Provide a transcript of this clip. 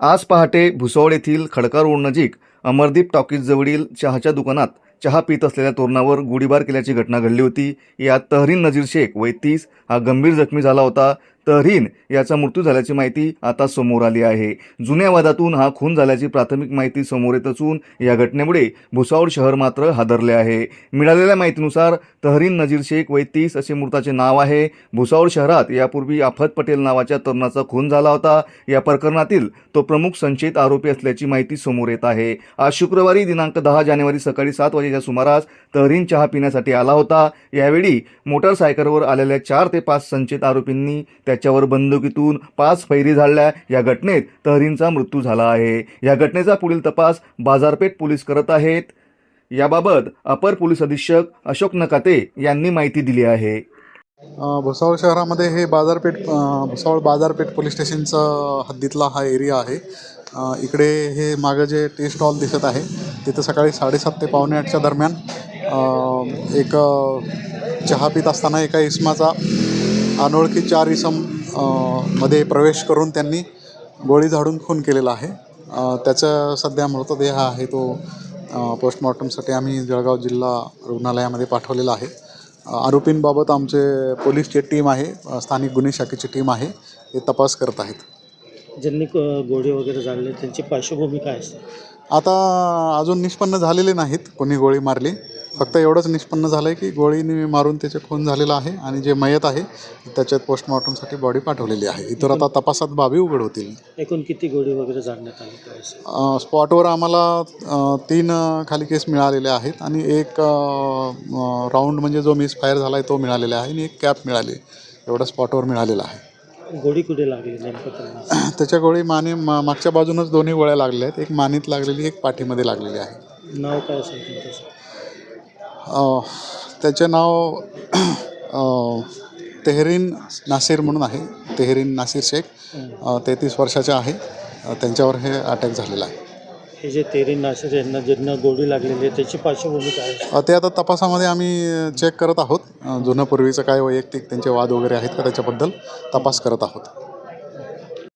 आज पहाटे भुसावळ येथील खडका रोड नजीक अमरदीप टॉकीजजवळील चहाच्या दुकानात चहा पित असलेल्या तरुणावर गोळीबार केल्याची घटना घडली होती. यात तहरीन नजीर शेख वय तीस हा गंभीर जखमी झाला होता. तहरीन याचा मृत्यू झाल्याची माहिती आता समोर आली आहे. जुन्या वादातून हा खून झाल्याची प्राथमिक माहिती समोर येत असून या घटनेमुळे भुसावळ शहर मात्र हादरले आहे. मिळालेल्या माहितीनुसार तहरीन नजीर शेख वय तीस असे मृताचे नाव आहे. भुसावळ शहरात यापूर्वी आफत पटेल नावाच्या तरुणाचा खून झाला होता. या प्रकरणातील तो प्रमुख संशयित आरोपी असल्याची माहिती समोर येत आहे. आज शुक्रवारी दिनांक दहा जानेवारी सकाळी सात वाजेच्या सुमारास तहरीन चहा पिण्यासाठी आला होता. यावेळी मोटारसायकलवर आलेल्या चार ते पाच संशयित आरोपींनी त्याच्यावर बंदुकीतून पाच फैरी झाडल्या. या घटनेत तहरीनचा मृत्यू झाला आहे. या घटनेचा पुढील तपास बाजारपेठ पोलीस करत आहेत. याबाबत अपर पोलीस अधीक्षक अशोक नकाते यांनी माहिती दिली आहे. भुसावळ शहरामध्ये हे बाजारपेठ भुसावळ बाजारपेठ पोलीस स्टेशनचा हद्दीतला हा एरिया आहे. इकडे हे मागं जे टी स्टॉल दिसत आहे तिथं सकाळी साडेसात ते पावणे आठच्या दरम्यान एक चहा पित असताना एका इसमाचा अनोळखी चार इसममध्ये प्रवेश करून त्यांनी गोळी झाडून खून केलेला आहे. त्याचा सध्या मृतदेह आहे तो पोस्टमॉर्टमसाठी आम्ही जळगाव जिल्हा रुग्णालयामध्ये पाठवलेला आहे. आरोपींबाबत आमचे पोलीसची टीम आहे स्थानिक गुन्हे शाखेची टीम आहे ते तपास करत आहेत. ज्यांनी क- गोळी वगैरे झाडले त्यांची पार्श्वभूमी काय असते? आता अजून निष्पन्न झालेले नाहीत कोणी गोळी मारली. फक्त एवढंच निष्पन्न झालं आहे की गोळीने मारून त्याचे खून झालेला आहे आणि जे मयत आहे त्याच्यात पोस्टमॉर्टमसाठी बॉडी पाठवलेली आहे. इतर आता तपासात बाबी उघड होतील. एकूण किती गोळी वगैरे झाडण्यात आली स्पॉटवर आम्हाला तीन खाली केस मिळालेले आहेत आणि एक राऊंड म्हणजे जो मिस फायर झाला आहे तो मिळालेला आहे आणि एक कॅप मिळाली. एवढं स्पॉटवर मिळालेलं आहे. गोळी कुठे लागली त्याच्या गोळी माने मा मागच्या बाजूनच दोन्ही गोळ्या लागलेल्या आहेत. एक मानीत लागलेली एक पाठीमध्ये लागलेली आहे. नाव काय असेल त्याचे नाव तेहरीन नासिर म्हणून आहे. तेहरीन नासिर शेख तेहतीस वर्षाचे आहे. त्यांच्यावर हे अटॅक झालेला आहे. हे जे तेरी नाशिर यांना ज्यांना गोळी लागलेली आहे त्याची पार्श्वभूमी काय अ, ते आता तपासामध्ये आम्ही चेक करत आहोत. अ, जुनं पूर्वीचं काय वैयक्तिक त्यांचे वाद वगैरे आहेत का त्याच्याबद्दल तपास करत आहोत.